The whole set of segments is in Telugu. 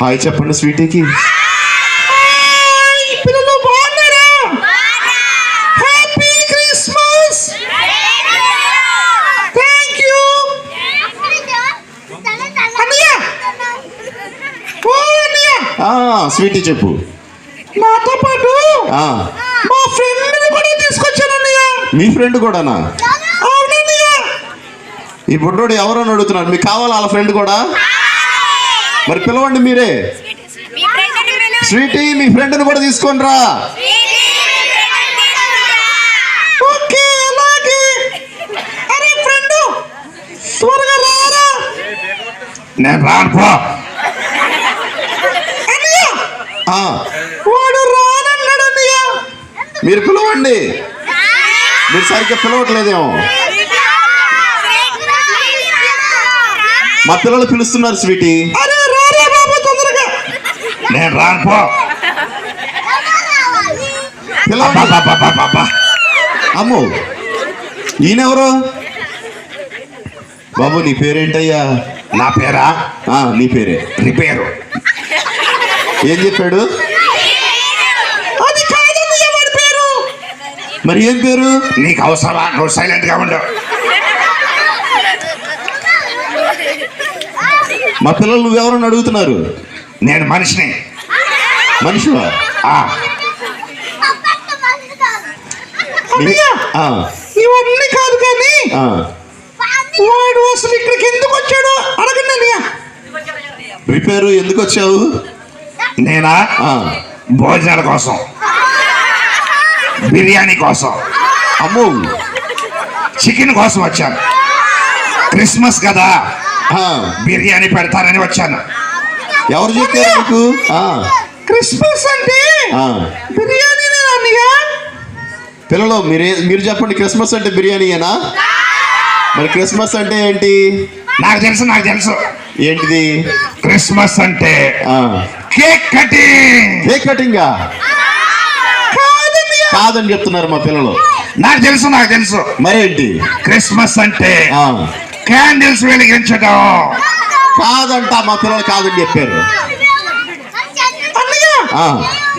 హాయ్ చెప్పండి స్వీటీకి. స్వీటీ చెప్పు. నాతో పాటు మా ఫ్రెండ్ కూడా తీసుకొచ్చాను అన్నయ్య. మీ ఫ్రెండ్ కూడానా? ఈ బుడ్డోడు ఎవరో అని అడుగుతున్నారు మీకు కావాలా వాళ్ళ ఫ్రెండ్ కూడా? మరి పిలవండి మీరే. మీ ఫ్రెండ్ని పిలు. స్వీటీ మీ ఫ్రెండ్ని కూడా తీసుకొని రా. నేను రాను పో అన్నయ్య ఆ, వాడు రానన్నాడు అన్నయ్య. మీరు పిలవండి. మీరు సరిగ్గా పిలవట్లేదేమో. మా పిల్లలు పిలుస్తున్నారు స్వీటీ. నేను రాను పో పిలవండి అబ్బబ్బబ్బబ్బబ్బా. అమ్ము. ఈయనెవరు? బాబు నీ పేరేంటయ్యా? నా పేరా? ఆ, నీ పేరే. రిపేరు. ఏం చెప్పాడు? అది పేరు? మరి ఏం పేరు? నీకు అవసరమా? నువ్వు సైలెంట్గా ఉండు. మా పిల్లలు నువ్వెవరని అడుగుతున్నారు? నేను మనిషిని. ఆ, ఇవన్నీ కాదు కానీ ఆ. వాడు అసలు ఇక్కడికి ఎందుకు వచ్చాడో అడగండి అన్నయ్య. రిపేరు ఎందుకు వచ్చావు? నేనా? ఆ, భోజనాల కోసం. బిర్యానీ కోసం. అమ్ము. చికెన్ కోసం వచ్చాను. క్రిస్మస్ కదా. ఆ, బిర్యానీ పెడతారని వచ్చాను. ఎవరు చెప్పారు నీకు? క్రిస్మస్ అంటే ఆ. బిర్యానీ పిల్లలు మీరే మీరు చెప్పండి క్రిస్మస్ అంటే బిర్యానీయేనా మరి క్రిస్మస్ అంటే ఏంటి? నాకు తెలుసు నాకు తెలుసు. ఏంటిది? క్రిస్మస్ అంటే ఆ, కేక్ కటింగ్. కేక్ కటింగా? కాదని చెప్తున్నారు మా పిల్లలు. నాకు తెలుసు నాకు తెలుసు. మరేంటి క్రిస్మస్ అంటే ఆ, క్యాండిల్స్ వెలిగించడం కాదంట మా పిల్లలు కాదని చెప్పారు.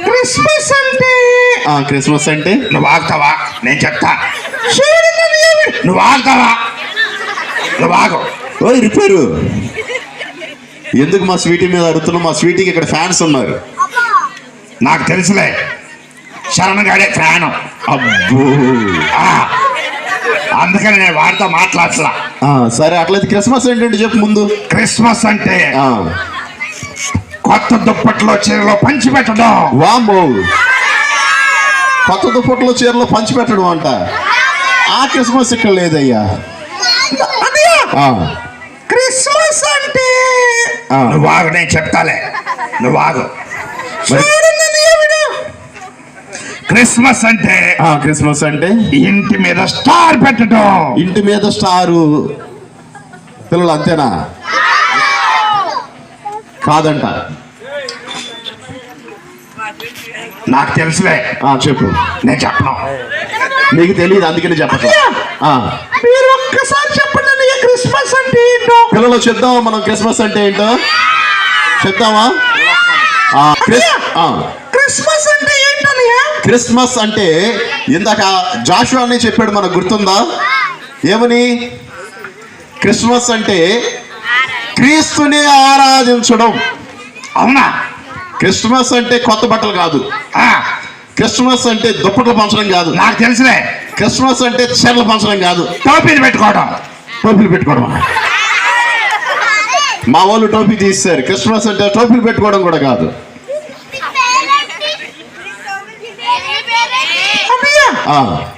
క్రిస్మస్ అంటే? ఆ, క్రిస్మస్ అంటే? నువ్వు ఆగుతావా? నేను చెప్తా. నువ్వు ఆగుతావా? నువ్వు ఆగు. ఓయ్ రిపేరు. ఎందుకు మా స్వీటీ మీద అడుగుతున్నావు? మా స్వీటీకి ఇక్కడ ఫ్యాన్స్ ఉన్నారు. నాకు తెలుసులే. శరణ్ గాడే ఫ్యాను. అబ్బో. ఆ, అందుకని నేను వాడితో మాట్లాడలా ఆ, సరే అట్లయితే క్రిస్మస్ ఏంటంటే చెప్పు ముందు. క్రిస్మస్ అంటే ఆ, కొత్త దుప్పట్లో చీరలో పంచి పెట్టడం వామ్మో. కొత్త దుప్పట్లో చీరలో పంచి పెట్టడం అంట. ఆ క్రిస్మస్ ఇక్కడ లేదయ్యా. క్రిస్మస్ అంటే? నువ్వు ఆగు నేను చెప్తాలే. నువ్వు ఆగు. క్రిస్మస్ అంటే క్రిస్మస్ అంటే? ఇంటి మీద స్టార్ పెట్టడం. ఇంటి మీద స్టారు. పిల్లలు అంతేనా? కాదంట నాకు తెలుసులే. చెప్పు. నేను చెప్పను. నీకు తెలియదు అందుకని చెప్పట్లా. ఆ, మీరు ఒక్కసారి చెప్పండి క్రిస్మస్ అంటే ఏంటో? పిల్లలు చెప్దామా మనం క్రిస్మస్ అంటే ఏంటో? ఆ, క్రిస్మస్ అంటే క్రిస్మస్ అంటే ఇందాక జాషువా అని చెప్పాడు మనకు గుర్తుందా? ఏమని? క్రిస్మస్ అంటే క్రీస్తుని ఆరాధించడం. అవునా? క్రిస్మస్ అంటే కొత్త బట్టలు కాదు. ఆ, క్రిస్మస్ అంటే దుప్పట్లు పంచడం కాదు. నాకు తెలుసులే క్రిస్మస్ అంటే చీరలు పంచడం కాదు. టోపీలు పెట్టుకోవడం. టోపీలు పెట్టుకోవడం. మా వాళ్ళు టోపీ తీస్తారు క్రిస్మస్ అంటే టోపీలు పెట్టుకోవడం కూడా కాదు.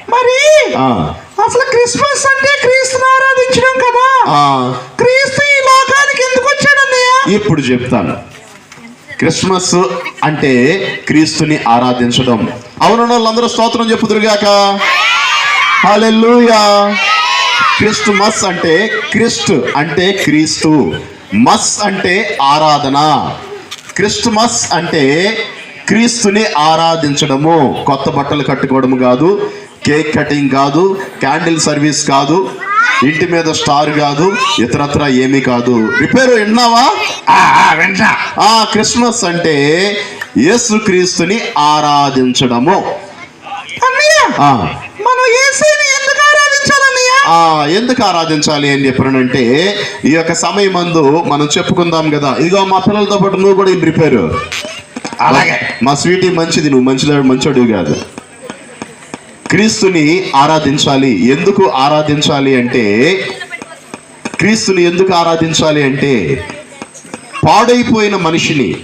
మరి ఆ, అసలు క్రిస్మస్ అంటే క్రీస్తుని ఆరాధించడం కదా? ఆ, క్రీస్తు లోకానికి ఎందుకు వచ్చాడన్నయ్య? ఇప్పుడు చెప్తాను. క్రిస్మస్ అంటే క్రీస్తుని ఆరాధించడం. అవును వాళ్ళందరూ స్తోత్రం చెప్పుదురుగాక హల్లెలూయా. క్రిస్మస్ అంటే క్రిస్ట్ అంటే క్రీస్తు. మస్ అంటే ఆరాధన. క్రిస్మస్ అంటే క్రీస్తుని ఆరాధించడము. కొత్త బట్టలు కట్టుకోవడం కాదు కేక్ కటింగ్ కాదు క్యాండిల్ సర్వీస్ కాదు ఇంటి మీద స్టార్ కాదు ఇతరత్ర ఏమీ కాదు. రిపేరు విన్నావా? ఆ, క్రిస్మస్ అంటే యేసుక్రీస్తుని ఆరాధించడము. మనం ఎందుకు ఆరాధించాలి అని చెప్పానంటే ఈ యొక్క సమయం మందు మనం చెప్పుకుందాం కదా. ఇదిగో మా పిల్లలతో పాటు నువ్వు కూడా ప్రిపేర్ అలాగే. మా స్వీటీ మంచిది నువ్వు మంచిది మంచోడు కాదు. క్రీస్తుని ఆరాధించాలి. ఎందుకు ఆరాధించాలి అంటే క్రీస్తుని ఎందుకు ఆరాధించాలి అంటే పాడైపోయిన మనిషిని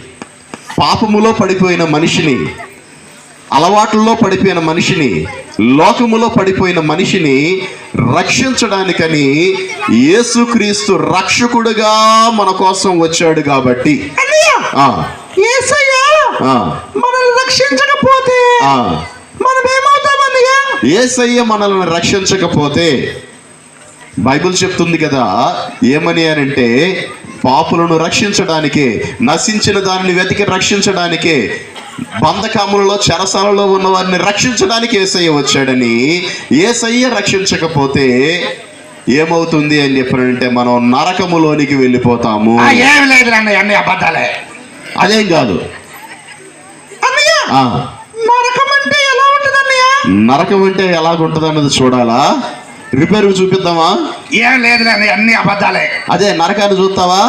పాపములో పడిపోయిన మనిషిని అలవాట్లలో పడిపోయిన మనిషిని లోకములో పడిపోయిన మనిషిని రక్షించడానికని యేసుక్రీస్తు రక్షకుడుగా మన కోసం వచ్చాడు కాబట్టి. మనల్ని రక్షించకపోతే. ఏసయ్య మనల్ని రక్షించకపోతే బైబిల్ చెప్తుంది కదా ఏమని అనంటే పాపులను రక్షించడానికే నశించిన దానిని వెతికి రక్షించడానికే బంధకములలో చెరసాలలో ఉన్న వారిని రక్షించడానికి ఏసయ్య వచ్చాడని ఏసయ్య రక్షించకపోతే ఏమవుతుంది అని చెప్పారంటే మనం నరకములోనికి వెళ్ళిపోతాము. ఏమి లేదు అన్నయ్య అన్ని అబద్ధాలే. అదేం కాదు అన్నయ్య ఆ నరకం అంటే ఎలా ఉంటుంది అన్నయ్య నరకం అంటే ఎలాగుంటుంది అన్నది చూడాలా? రిపేర్ చూపిద్దామా? ఏం లేదు అన్ని అబద్ధాలే. అదే నరకాన్ని చూస్తావా?